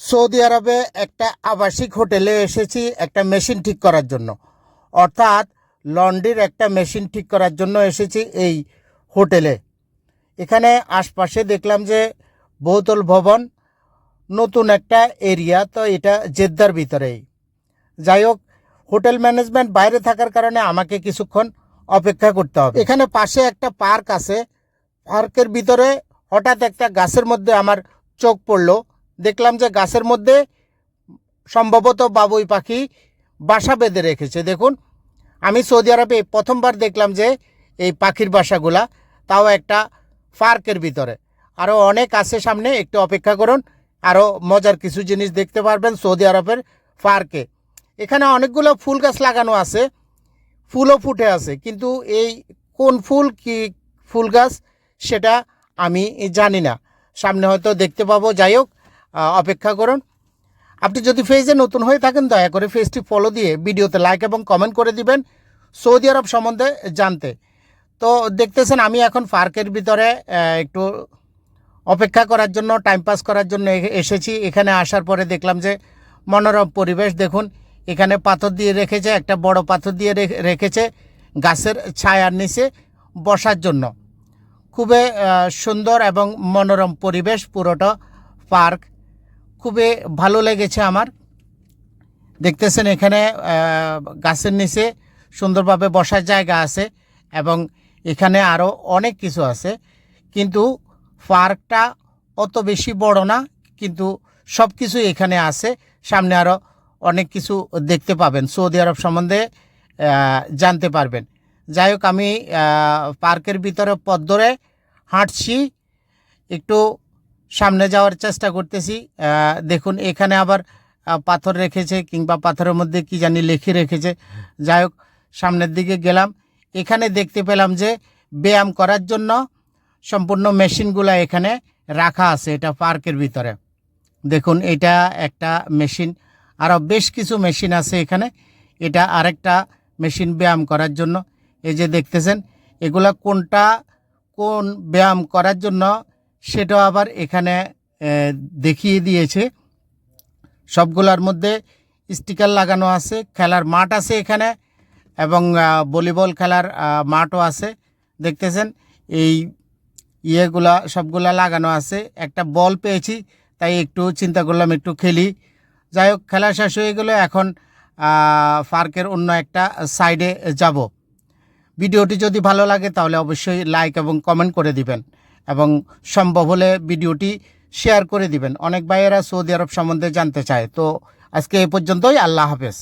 Saudi আরবে একটা আবাসিক হোটেলে এসেছি একটা মেশিন ঠিক করার জন্য। অর্থাৎ লন্ড্রির একটা মেশিন ঠিক করার জন্য এসেছি এই হোটেলে। এখানে আশপাশে দেখলাম যে বহুতল ভবন, নতুন একটা এরিয়া, তো এটা জেদ্দার ভিতরেই। যাই হোক, হোটেল ম্যানেজমেন্ট বাইরে থাকার কারণে আমাকে কিছুক্ষণ অপেক্ষা করতে হবে। এখানে পাশে একটা পার্ক আছে। পার্কের ভিতরে হঠাৎ একটা গাছের মধ্যে আমার চোখ পড়ল। দেখলাম যে গাছের মধ্যে সম্ভবত বাবুই পাখি বাসা বেঁধে রেখেছে। দেখুন, আমি সৌদি আরবে প্রথমবার দেখলাম যে এই পাখির বাসাগুলা, তাও একটা পার্কের ভিতরে। আরও অনেক আছে সামনে, একটু অপেক্ষা করুন আরও মজার কিছু জিনিস দেখতে পারবেন সৌদি আরবের পার্কে। এখানে অনেকগুলো ফুল গাছ লাগানো আছে, ফুলও ফুটে আছে, কিন্তু এই কোন ফুল, কি ফুল গাছ, সেটা আমি জানি না। সামনে হয়তো দেখতে পাবো, যাই হোক অপেক্ষা করুন। আপনি যদি ফেজে নতুন হয়ে থাকেন, দয়া করে ফেজটি ফলো দিয়ে ভিডিওতে লাইক এবং কমেন্ট করে দিবেন সৌদি আরব সম্বন্ধে জানতে। তো দেখতেছেন, আমি এখন পার্কের ভিতরে একটু অপেক্ষা করার জন্য টাইম পাস করার জন্য এসেছি। এখানে আসার পরে দেখলাম যে মনোরম পরিবেশ, দেখুন, এখানে পাথর দিয়ে রেখেছে, একটা বড় পাথর দিয়ে রেখে- রেখেছে, গাছের ছায়ার নিচে বসার জন্য। খুবই সুন্দর এবং মনোরম পরিবেশ পুরোটা পার্ক। খুবই ভালো লেগেছে আমার। দেখতেছেন এখানে গাছের নিচে সুন্দরভাবে বসার জায়গা আছে এবং এখানে আরও অনেক কিছু আছে। কিন্তু পার্কটা অত বেশি বড় না, কিন্তু সব কিছু এখানে আছে। সামনে আরও অনেক কিছু দেখতে পাবেন। সৌদি আরব সম্বন্ধে জানতে পারবেন। যাই হোক, আমি পার্কের ভিতরে পথ হাঁটছি। একটু সামনে যাওয়ার চেষ্টা করতেছি। দেখুন, এখানে আবার পাথর রেখেছে কিংবা পাথরের মধ্যে কি জানি লিখে রেখেছে। যাই হোক, সামনের দিকে গেলাম। এখানে দেখতে পেলাম যে ব্যায়াম করার জন্য সম্পূর্ণ মেশিনগুলো এখানে রাখা আছে, এটা পার্কের ভিতরে। দেখুন, এটা একটা মেশিন। আরও বেশ কিছু মেশিন আছে এখানে। এটা আরেকটা মেশিন ব্যায়াম করার জন্য। এই যে দেখতেছেন, এগুলা কোনটা কোন ব্যায়াম করার জন্য সেটাও আবার এখানে দেখিয়ে দিয়েছে। সবগুলোর মধ্যে স্টিকার লাগানো আছে, খেলার মাঠ আছে এখানে, এবং ভলিবল খেলার মাঠও আছে। দেখতেছেন, এই ইয়েগুলা, সবগুলা লাগানো আছে। একটা বল পেয়েছি, তাই একটু চিন্তা করলাম একটু খেলি। যাই হোক, খেলা শেষ হয়ে গেলে, এখন পার্কের অন্য একটা সাইডে যাব। ভিডিওটি যদি ভালো লাগে, তাহলে অবশ্যই লাইক এবং কমেন্ট করে দিবেন। এবং সম্ভব হলে ভিডিওটি শেয়ার করে দিবেন। অনেক ভাইয়েরা সৌদি আরব সম্বন্ধে জানতে চায়। তো আজকে এই পর্যন্তই। আল্লাহ হাফেজ।